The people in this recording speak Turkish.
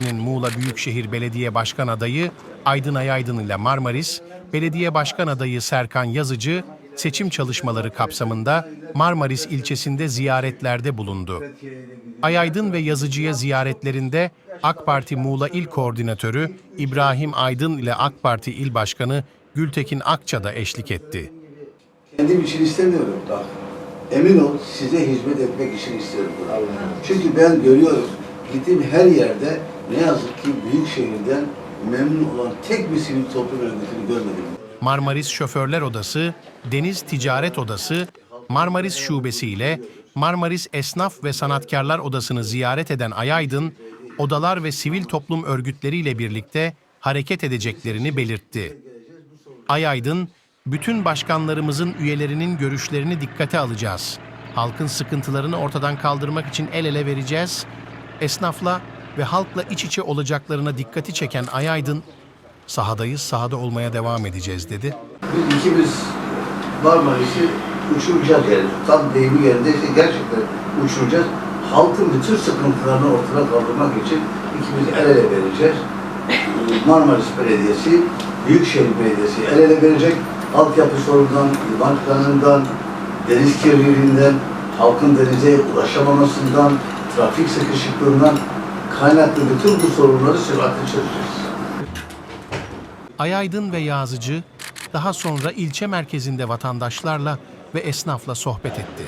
Muğla Büyükşehir Belediye Başkan Adayı Aydın Ayaydın ile Marmaris, Belediye Başkan Adayı Serkan Yazıcı, seçim çalışmaları kapsamında Marmaris ilçesinde ziyaretlerde bulundu. Ayaydın ve Yazıcı'ya ziyaretlerinde AK Parti Muğla İl Koordinatörü İbrahim Aydın ile AK Parti İl Başkanı Gültekin Akça da eşlik etti. Kendim için istemiyorum bak. Emin ol size hizmet etmek için istiyorum. Çünkü ben görüyorum gittiğim her yerde ne yazık ki büyük şehirden memnun olan tek bir sivil toplum örgütünü görmedim. Marmaris Şoförler Odası, Deniz Ticaret Odası, Marmaris Şubesi ile Marmaris Esnaf ve Sanatkarlar Odası'nı ziyaret eden Ayaydın, odalar ve sivil toplum örgütleriyle birlikte hareket edeceklerini belirtti. Ayaydın, bütün başkanlarımızın üyelerinin görüşlerini dikkate alacağız. Halkın sıkıntılarını ortadan kaldırmak için el ele vereceğiz. Esnafla ve halkla iç içe olacaklarına dikkati çeken Ayaydın, sahadayız, sahada olmaya devam edeceğiz dedi. Biz ikimiz Marmaris'i uçuracağız yani. Tam deyimi yerinde işte gerçekten uçuracağız. Halkın bütün sıkıntılarını ortadan kaldırmak için ikimiz el ele vereceğiz. Marmaris Belediyesi, Büyükşehir Belediyesi el ele verecek. Altyapı sorunundan, liman planından, deniz kirliliğinden, halkın denize ulaşamamasından, trafik sıkışıklığından kaynaklı bütün bu sorunları süratle çözeceğiz. Ayaydın ve Yazıcı daha sonra ilçe merkezinde vatandaşlarla ve esnafla sohbet etti.